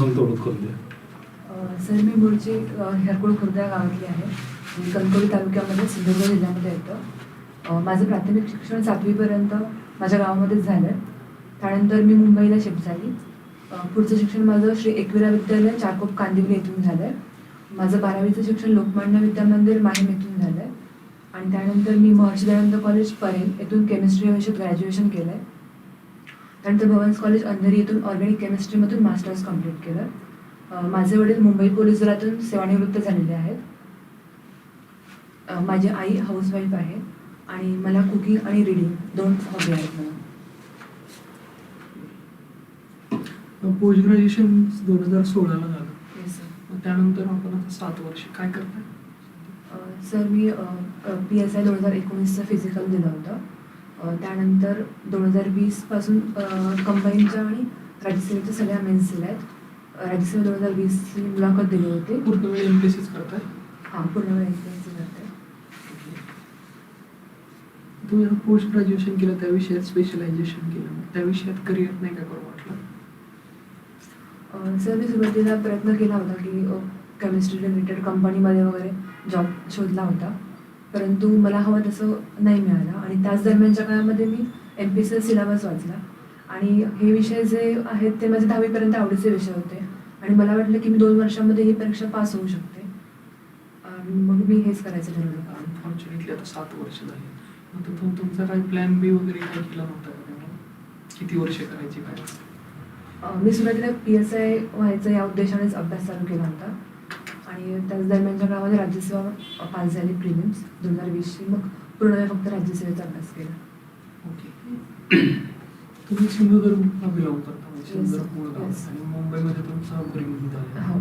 सांगतो ओळख करून द्या. सर मी मूळची अ, हेरकुळ खुर्द या गावातली आहे. कणकवली तालुक्यामध्ये सिंधुदुर्ग जिल्ह्यामध्ये येतं. माझं प्राथमिक शिक्षण सातवीपर्यंत माझ्या गावामध्येच झालं. आहे त्यानंतर मी मुंबईला शिफ्ट झाली. पुढचं शिक्षण माझं श्री एकविरा विद्यालय चाकोप कांदिवली येथून झालं. आहे माझं बारावीचं शिक्षण लोकमान्य विद्यामंदिर माहीम येथून झालं. आहे आणि त्यानंतर मी महर्षी दयानंद कॉलेज परेल येथून केमिस्ट्री विषयात ग्रॅज्युएशन केलं आहे त्यानंतर भवन्स कॉलेज अंधेरी येथून ऑर्गॅनिक केमिस्ट्रीमधून मास्टर्स कंप्लीट केलं. माझे वडील मुंबई पोलीस दलातून सेवानिवृत्त झालेले आहेत. माझी आई हाऊसवाईफ आहे आणि मला कुकिंग आणि रिडिंग दोन हॉबी आहेत मला पोस्ट ग्रॅज्युएशन दोन हजार सोळाला झालं. येस सर त्यानंतर आपण आता सात वर्ष काय करताय? सर मी पी एस आय दोन हजार एकोणीसचं फिजिकल दिलं होतं. त्यानंतर दोन हजार वीसपासून कंबाईनच्या आणि राज्यसेवेच्या सगळ्या मेन्स दिल्या आहेत. राज्यसेवा दोन हजार वीसची मुलाखत दिली होती. पूर्ण वेळ एम पी एस करताय? हां पूर्ण वेळ एक्सपिरियन्स करते तुम्ही पोस्ट ग्रॅज्युएशन केलं त्या विषयात स्पेशलायझेशन केलं. त्या विषयात करिअर नाही का करू वाटलं? सर मी सुरुवातीला प्रयत्न केला होता की केमिस्ट्री रिलेटेड कंपनीमध्ये वगैरे जॉब शोधला होता. परंतु मला हवं तसं नाही मिळालं. आणि त्याच दरम्यानच्या काळामध्ये मी एम पी सी सिलेबस वाचला. आणि हे विषय जे आहेत ते माझे दहावीपर्यंत आवडीचे विषय होते. आणि मला वाटलं की मी दोन वर्षामध्ये ही परीक्षा पास होऊ शकते. आणि मग मी हेच करायचं ठरवलं. अनफॉर्च्युनेटली आता सात वर्ष झाली. मग तुम तुमचा काही प्लॅन बी वगैरे काही केला नव्हता? किती वर्ष करायची काय? मी सुरुवातीला पी एस आय व्हायचं या उद्देशानेच अभ्यास चालू केला होता. आणि त्याच दरम्यानच्या काळामध्ये राज्यसेवा पास झाली प्रिलिम्स दोन हजार वीसची मग पूर्ण फक्त राज्यसेवेचा अभ्यास केला. ओके. तुम्ही सिंधुदुर्ग बिलॉंग करता म्हणजे सिंधुदुर्ग yes. आणि मुंबईमध्ये तुमचा अपब्रिंगिंग झालं हो.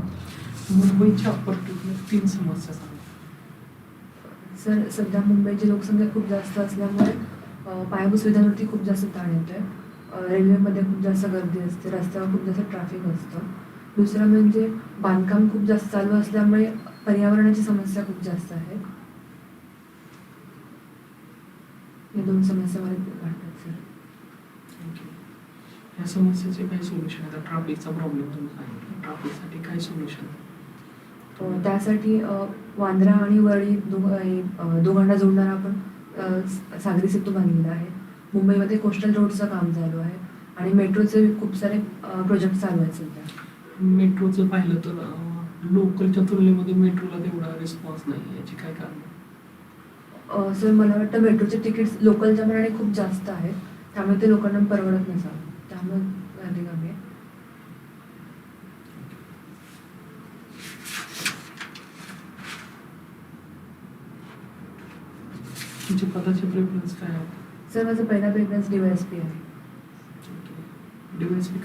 मुंबईच्या पर्टिक्युलर तीन समस्या सांगा. सर सध्या मुंबईची लोकसंख्या खूप जास्त असल्यामुळे पायाभूत सुविधांवरती खूप जास्त ताण येतोय. अ, रेल्वेमध्ये खूप जास्त गर्दी असते रस्त्यावर खूप जास्त ट्रॅफिक असतं. दुसरं म्हणजे बांधकाम खूप जास्त चालू असल्यामुळे पर्यावरणाची समस्या खूप जास्त आहे. या दोन समस्या मला वाटतात सर या समस्येचे काय सोल्युशन आहे ट्रॅफिकचा प्रॉब्लेम तुम्ही सांगितला. ट्रॅफिकसाठी काय सोल्युशन त्यासाठी वांद्रा आणि वरळी हे, दोघांना जोडणारा आपण सागरी सेतू बांधलेला आहे. मुंबईमध्ये कोस्टल रोडचं काम चालू आहे. आणि मेट्रोचे खूप सारे प्रोजेक्ट चालू आहेत सध्या. मेट्रोचं पाहिलं तर लोकलच्या तुलनेमध्ये मेट्रोला तेवढा रिस्पॉन्स नाही याची काय कारण? सर मला वाटतं मेट्रोचे तिकीट्स लोकलच्या मनाने खूप जास्त आहेत. त्यामुळे ते लोकांना परवडत नसावं त्यामुळे कमी. आहे तुमचे पदाचे प्रेफरन्स काय आहे सर माझा पहिला preference D Y S P आहे. डिवाइस पी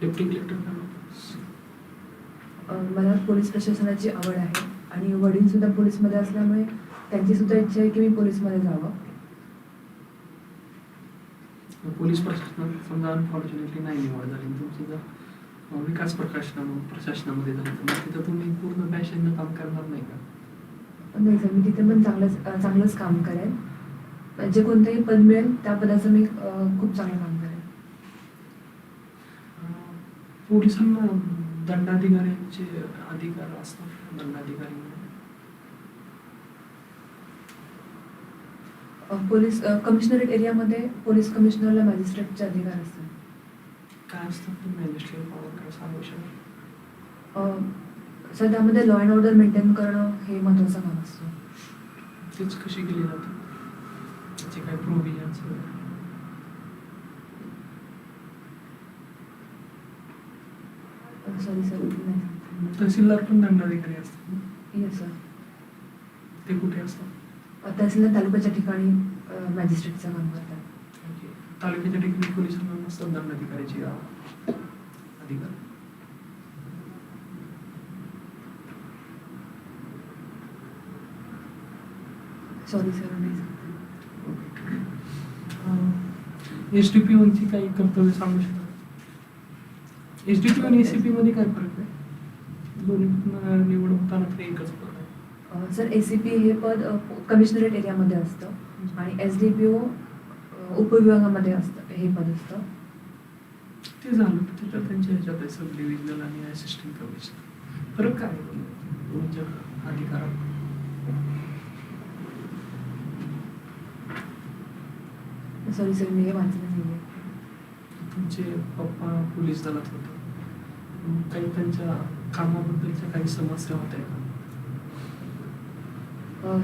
डेप्टी कलेक्टर मला पोलीस प्रशासनाची आवड आहे आणि वडील सुद्धा पोलीसमध्ये असल्यामुळे त्यांची सुद्धा इच्छा आहे की मी पोलीसमध्ये जावं. पोलीस प्रशासनात समजा अनफॉर्च्युनेटली नाही निवड झाली तुमची जर विकास प्रशासनामध्ये प्रशासनामध्ये झाली तर तिथं तुम्ही पूर्ण पॅशननं काम करणार नाही का? नाही सर मी तिथे पण चांगलंच चांगलंच काम करेन. जे कोणतंही पद मिळेल त्या पदाचं मी खूप चांगलं काम करेन अं, पोलिसांना दंडाधिकाऱ्यांचे अधिकार असतात दंडाधिकारी म्हणून. पोलीस कमिशनरेट एरियामध्ये पोलीस कमिशनरला मॅजिस्ट्रेटचे अधिकार असतात. काय असतात मॅजिस्ट्रेट पॉवर काय सांगू शकता सर त्यामध्ये लॉ अँड ऑर्डर मेंटेन करणं हे महत्त्वाचं काम असतं. तेच कशी केली जाते त्याचे काय प्रोव्हिजन्स सॉरी सर नाही तहसीलदार पण दंडाधिकारी असतात? येस सर ते कुठे असतात? तहसीलदार तालुक्याच्या ठिकाणी मॅजिस्ट्रेटचं काम करतात. तालुक्याच्या ठिकाणी पोलिसांना नसतात दंडाधिकाऱ्याची अधिकार. सॉरी सर नाही एस डी पी ओनची काही कर्तव्य सांगू शकता? एस डी पी आणि एस सी पी मध्ये काय फरक आहे? दोन्ही पण निवड होताना तर एकच पद आहे. सर ए सी पी हे पद कमिशनरेट एरियामध्ये असतं आणि एस डी पी ओ उपविभागामध्ये असतं हे पद असतं. ते ते झालं तिथं त्यांच्या ह्याच्यात आहे सब डिव्हिजनल आणि असिस्टंट कमिशनर फरक काय आहे दोन- दोनच्या अधिकारात? सॉरी सर मी हे वाचलं नाही तुमचे पप्पा पोलीस दलात होते. काही त्यांच्या कामाबद्दलच्या काही समस्या होत्या का?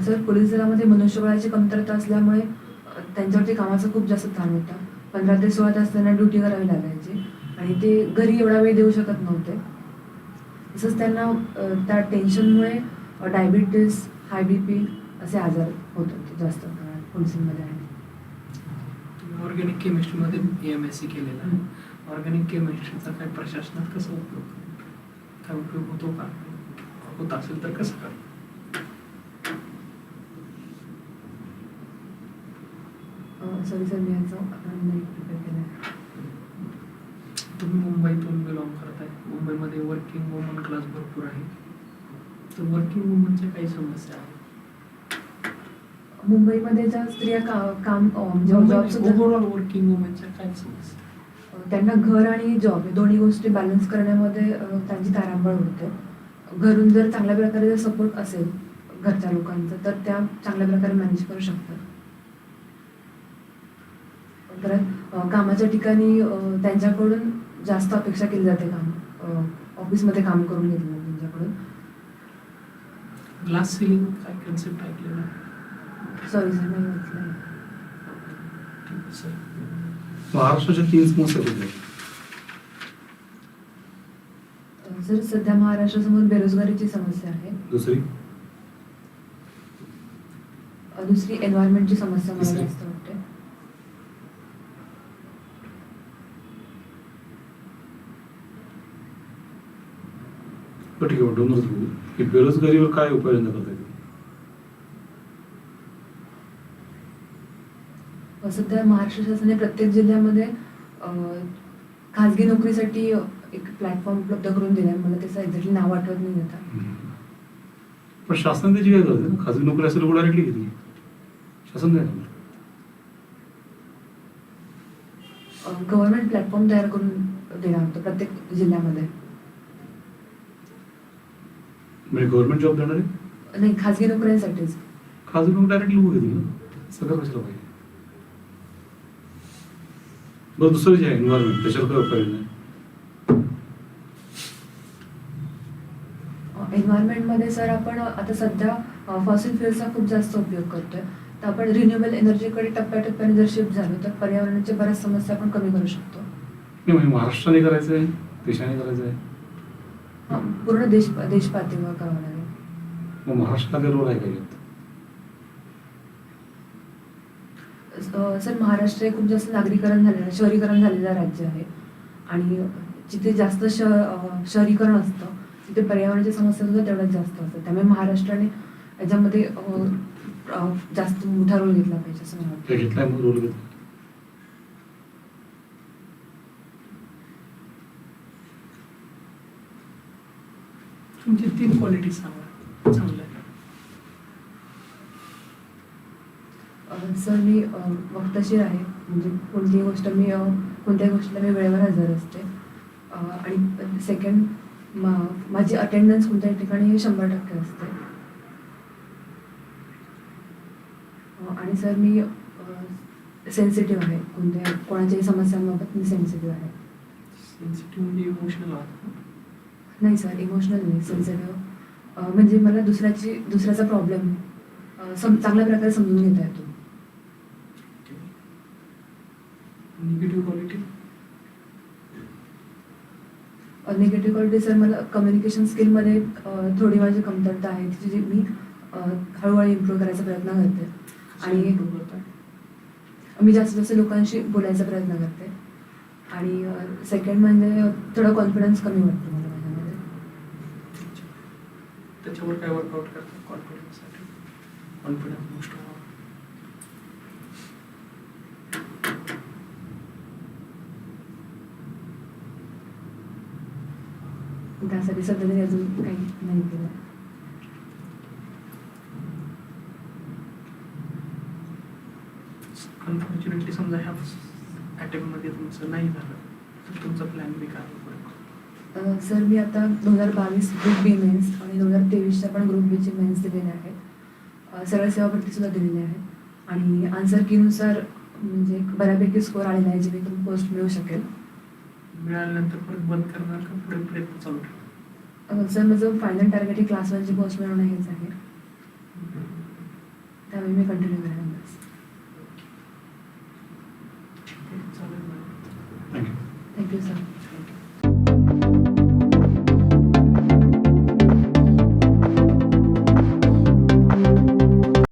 सर पोलीस दलामध्ये मनुष्यबळाची कमतरता असल्यामुळे त्यांच्यावरती कामाचा खूप जास्त ताण होता. पंधरा ते सोळा तास त्यांना ड्युटी करावी लागायची. आणि ते घरी एवढा वेळ देऊ शकत नव्हते. तसंच त्यांना त्या टेन्शनमुळे डायबिटीस हाय बी पी असे आजार होत होते जास्त प्रमाणात पोलिसांमध्ये. आणि ऑर्गॅनिक केमिस्ट्रीमध्ये एम एस सी केलेला आहे. ऑर्गॅनिक केमिस्ट्रीचा काय प्रशासनात कसा उपयोग? काय उपयोग होतो का? होत असेल तर कसं कर? सॉरी सर मी याचं आपण नाही प्रिपेअर केलं आहे तुम्ही मुंबईतून बिलॉंग करताय. मुंबईमध्ये वर्किंग वुमन क्लास भरपूर आहे. तर वर्किंग वुमनच्या काही समस्या आहेत? मुंबईमध्ये ज्या स्त्रिया का काम अ, म्हणजे जॉब सुद्धा वर्किंग वुमनच्या काय समस्या? त्यांना घर आणि जॉब दोन्ही गोष्टी बॅलन्स करण्यामध्ये त्यांची तारांबळ होते. घरून जर चांगल्या प्रकारे जर सपोर्ट असेल घरच्या लोकांचा तर त्या चांगल्या प्रकारे मॅनेज करू शकतात. परत कामाच्या ठिकाणी त्यांच्याकडून जास्त अपेक्षा केली जाते काम. ऑफिसमध्ये काम करून घेतलं त्यांच्याकडून. ग्लास सिलिंग काय कन्सेप्ट ऐकलेला? नाही महाराष्ट्राच्या तीन समस्या कुठल्या अ, सर सध्या महाराष्ट्रासमोर बेरोजगारीची समस्या आहे. दुसरी? अ, दुसरी एन्व्हायरमेंटची समस्या मला तिसरी? जास्त वाटते. बरं ठीक आहे बघू की बेरोजगारीवर काय उपाययोजना करता येतील अ, सध्या महाराष्ट्र शासनाने प्रत्येक जिल्ह्यामध्ये खाजगी नोकरीसाठी एक प्लॅटफॉर्म उपलब्ध करून दिला आहे मला त्याचं एक्झॅक्टली नाव आठवत नाही आता. पण शासनाने त्याची काय ना खाजगी नोकरी असेल डायरेक्टली घेतली शासन नाही करणार. गव्हर्नमेंट प्लॅटफॉर्म तयार करून देणार होतं प्रत्येक जिल्ह्यामध्ये. म्हणजे गव्हर्नमेंट जॉब देणार? आहे नाही खाजगी नोकऱ्यांसाठीच. खाजगी नोकरी डायरेक्टली घेतील ना? सगळं कशाला पाहिजे? बरं दुसरं जे आहे एन्व्हायरमेंट त्याच्यावर काय उपाययोजना आहे एन्व्हायरमेंटमध्ये सर आपण आता सध्या फॉसिल फ्युएलचा खूप जास्त उपयोग करतोय. तर आपण रिन्युएबल एनर्जीकडे टप्प्याटप्प्याने जर शिफ्ट झालो तर पर्यावरणाच्या बऱ्याच समस्या आपण कमी करू शकतो. नाही म्हणजे महाराष्ट्राने करायचं आहे देशाने करायचं आहे? पूर्ण देश देश पातळीवर करावं लागेल. मग महाराष्ट्राला रोल आहे का यात अ, सर महाराष्ट्र हे खूप जास्त नागरीकरण झालेलं शहरीकरण झालेलं राज्य आहे. आणि जिथे जास्त श शहरीकरण असतं तिथे पर्यावरणाच्या समस्या सुद्धा तेवढ्याच जास्त असतात. त्यामुळे महाराष्ट्राने याच्यामध्ये जास्त मोठा रोल घेतला पाहिजे असं मला वाटतं. घेतला तुमची तीन क्वालिटी सांगा. चांगल्या अ, सर मी वक्तशीर आहे. म्हणजे कोणतीही गोष्ट मी कोणत्याही गोष्टीला मी वेळेवर हजर असते. आणि सेकंड मा माझी अटेंडन्स कोणत्याही ठिकाणी हे शंभर टक्के असते. आणि सर मी सेन्सिटिव्ह आहे. कोणत्या कोणाच्याही समस्यांबाबत मी सेन्सिटिव्ह आहे. सेन्सिटिव्ह म्हणजे इमोशनल नाही सर इमोशनल नाही. सेन्सिटिव्ह म्हणजे मला दुसऱ्याची दुसऱ्याचा प्रॉब्लेम सम चांगल्या प्रकारे समजून घेता येतो. Negative quality negative quality sir मला कम्युनिकेशन स्किलमध्ये थोडी माझी कमतरता आहे. तिची जी मी हळूहळू इम्प्रूव्ह करायचा प्रयत्न करते. आणि मी जास्तीत जास्त लोकांशी बोलायचा प्रयत्न करते. आणि सेकंड म्हणजे थोडा कॉन्फिडन्स कमी वाटतो मला माझ्यामध्ये. त्याच्यावर काय वर्कआउट करतात कॉन्फिडन्ससाठी कॉन्फिडन्स त्यासाठी सध्या तरी अजून काही नाही केलं. अनफॉर्च्युनेटली समजा ह्या अटेम्प्टमध्ये तुमचं नाही झालं तर तुमचा प्लॅन बी काय सर मी आता दोन हजार बावीस ग्रुप बी मेन्स आणि दोन हजार तेवीसच्या पण ग्रुप बीचे मेन्स दिलेले आहेत. सरळ सेवा भरतीसुद्धा दिलेली आहे. आणि आन्सर कीनुसार म्हणजे एक बऱ्यापैकी स्कोअर आलेला आहे जेणेकरून पोस्ट मिळू शकेल. मिळाल्यानंतर परत बंद करणार का? पुढे प्रयत्न चालू ठेवणार? सर माझं फायनल टार्गेट हे क्लास वनची पोस्ट मिळवणं हेच आहे. त्यामुळे मी कंटिन्यू करेन थँक्यू सर